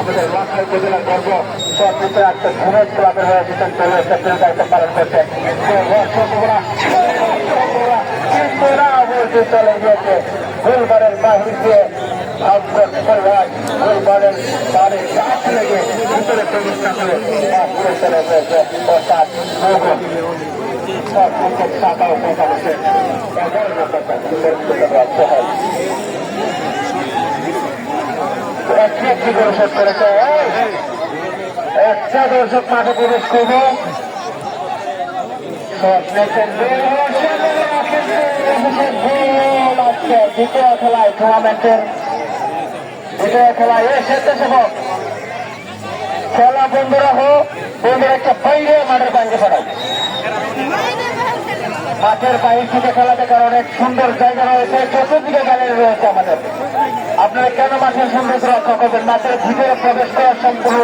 আমাদের লক্ষ্য উপজেলা গর্ব। সর্বোচ্চ একটা ঘুমের ক্লাবের হয়ে এসেছেন চলে এসেছেন দায়িত্ব পালন করছেন চলে গিয়েছে। গোলবারের বাহির দ্বিতীয় খেলায় টুর্নামেন্টের দ্বিতীয় খেলায় এ স্বেচ্ছাসেবক খেলা বন্ধুরা হোক বন্ধুরা বাইরে মাঠের বাইরে মাঠের বাইরে থেকে খেলা দেখার অনেক সুন্দর জায়গা রয়েছে, চতুর্দিকে গ্যালারি রয়েছে আমাদের। আপনারা কেন মাঠের সৌন্দর্য রক্ষা করবেন? মাঠের ভিতরে প্রবেশ করার সম্পূর্ণ